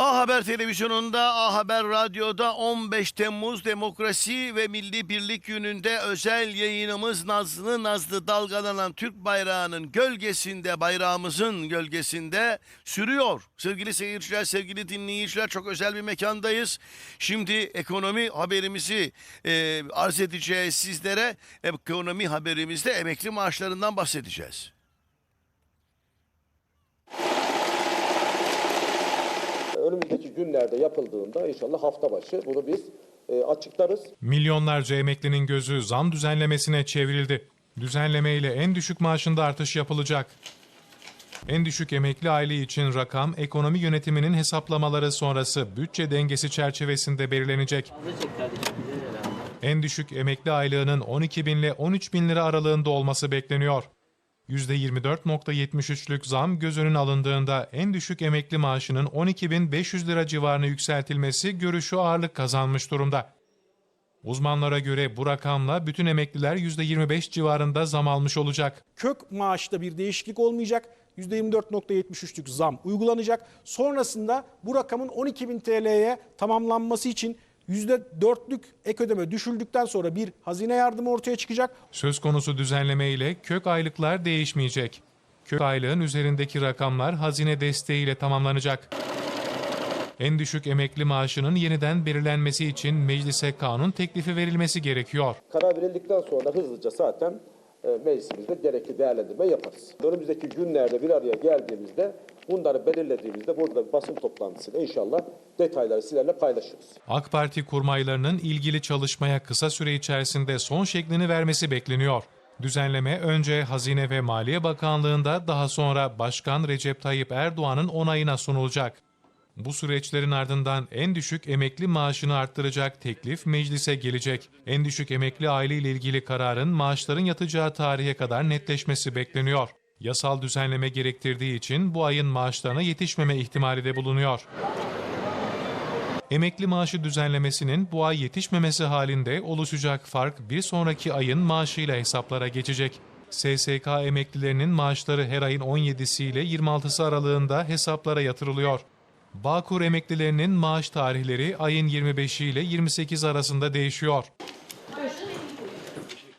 A Haber Televizyonu'nda, A Haber Radyo'da 15 Temmuz Demokrasi ve Milli Birlik Günü'nde özel yayınımız Nazlı Nazlı dalgalanan Türk bayrağının gölgesinde, bayrağımızın gölgesinde sürüyor. Sevgili seyirciler, sevgili dinleyiciler çok özel bir mekandayız. Şimdi ekonomi haberimizi e, arz edeceğiz sizlere. Ekonomi haberimizde emekli maaşlarından bahsedeceğiz. Önümüzdeki günlerde yapıldığında inşallah hafta başı bunu biz e, açıklarız. Milyonlarca emeklinin gözü zam düzenlemesine çevrildi. Düzenleme ile en düşük maaşında artış yapılacak. En düşük emekli aile için rakam ekonomi yönetiminin hesaplamaları sonrası bütçe dengesi çerçevesinde belirlenecek. En düşük emekli aylığının 12 bin ile 13 bin lira aralığında olması bekleniyor. %24.73'lük zam göz önüne alındığında en düşük emekli maaşının 12.500 lira civarına yükseltilmesi görüşü ağırlık kazanmış durumda. Uzmanlara göre bu rakamla bütün emekliler %25 civarında zam almış olacak. kök maaşta bir değişiklik olmayacak. %24.73'lük zam uygulanacak. Sonrasında bu rakamın 12.000 TL'ye tamamlanması için %4'lük ek ödeme düşüldükten sonra bir hazine yardımı ortaya çıkacak. Söz konusu düzenleme ile kök aylıklar değişmeyecek. Kök aylığın üzerindeki rakamlar hazine desteğiyle tamamlanacak. En düşük emekli maaşının yeniden belirlenmesi için meclise kanun teklifi verilmesi gerekiyor. Karar verildikten sonra hızlıca zaten e, meclisimizde gerekli değerlendirme yaparız. Önümüzdeki günlerde bir araya geldiğimizde bunları belirlediğimizde burada bir basın toplantısıyla inşallah detayları sizlerle paylaşırız. AK Parti kurmaylarının ilgili çalışmaya kısa süre içerisinde son şeklini vermesi bekleniyor. Düzenleme önce Hazine ve Maliye Bakanlığı'nda daha sonra Başkan Recep Tayyip Erdoğan'ın onayına sunulacak. Bu süreçlerin ardından en düşük emekli maaşını arttıracak teklif meclise gelecek. En düşük emekli aile ile ilgili kararın maaşların yatacağı tarihe kadar netleşmesi bekleniyor. Yasal düzenleme gerektirdiği için bu ayın maaşlarına yetişmeme ihtimali de bulunuyor. Emekli maaşı düzenlemesinin bu ay yetişmemesi halinde oluşacak fark bir sonraki ayın maaşıyla hesaplara geçecek. SSK emeklilerinin maaşları her ayın 17'si ile 26'sı aralığında hesaplara yatırılıyor. Bağkur emeklilerinin maaş tarihleri ayın 25'i ile 28 arasında değişiyor.